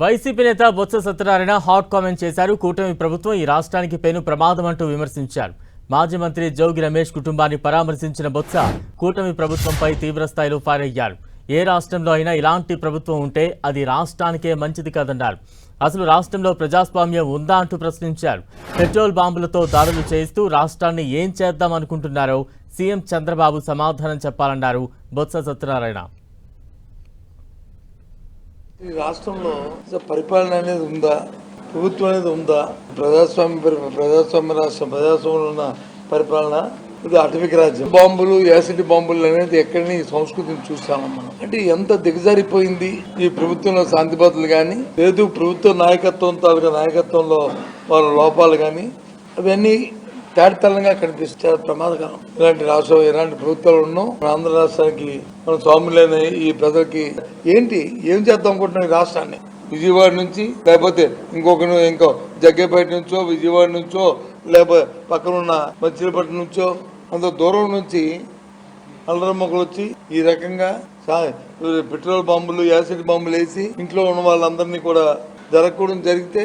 YCP నేత Botsa Satyanarayana hot comment చేశారు. కూటమి ప్రభుత్వం ఈ రాష్ట్రానికి పెను ప్రమాదం అంటూ విమర్శించారు. మాజీ మంత్రి జోగి రమేష్ కుటుంబాన్ని పరామర్శించిన బొత్స కూటమి ప్రభుత్వంపై తీవ్రస్థాయిలో ఫైర్ అయ్యారు ఏ రాష్ట్రంలో అయినా ఇలాంటి ప్రభుత్వం ఉంటే అది రాష్ట్రానికే మంచిది కాదన్నారు. అసలు రాష్ట్రంలో ప్రజాస్వామ్యం ఉందా అంటూ ప్రశ్నించారు. పెట్రోల్ బాంబులతో దాడులు చేయిస్తూ రాష్ట్రాన్ని ఏం చేద్దాం అనుకుంటున్నారో సీఎం చంద్రబాబు సమాధానం చెప్పాలన్నారు బొత్స సత్యనారాయణ. ఈ రాష్ట్రంలో పరిపాలన అనేది ఉందా? ప్రభుత్వం అనేది ఉందా? ప్రజాస్వామ్య ప్రజాస్వామ్య రాష్ట్రం ప్రజాస్వామ్యంలో ఉన్న పరిపాలన ఇది అటవిక రాజ్యం. బాంబులు యాసిడ్ బాంబులు అనేది ఎక్కడిని సంస్కృతిని చూస్తాను మనం అంటే ఎంత దిగజారిపోయింది ఈ ప్రభుత్వంలో శాంతి భద్రతలు కానీ లేదు ప్రభుత్వ నాయకత్వం తాలూకా నాయకత్వంలో వాళ్ళ లోపాలు కానీ అవన్నీ తేటతెల్లంగా కనిపిస్తే ప్రమాదకరం. ఇలాంటి రాష్ట్రం ఇలాంటి ప్రభుత్వాలు ఉన్నాం మన ఆంధ్ర రాష్ట్రానికి మన స్వాములైన ఈ ప్రజలకి ఏంటి ఏం చేద్దాం అనుకుంటున్నాం ఈ రాష్ట్రాన్ని? విజయవాడ నుంచి లేకపోతే ఇంకొక ఇంకో జగ్గేపేట నుంచో విజయవాడ నుంచో లేకపోతే పక్కన ఉన్న మచిలీపట్నం నుంచో అంత దూరం నుంచి అల్లరమ్మకులు వచ్చి ఈ రకంగా పెట్రోల్ బాంబులు యాసిడ్ బాంబులు వేసి ఇంట్లో ఉన్న వాళ్ళందరినీ కూడా జరగకూడదు జరిగితే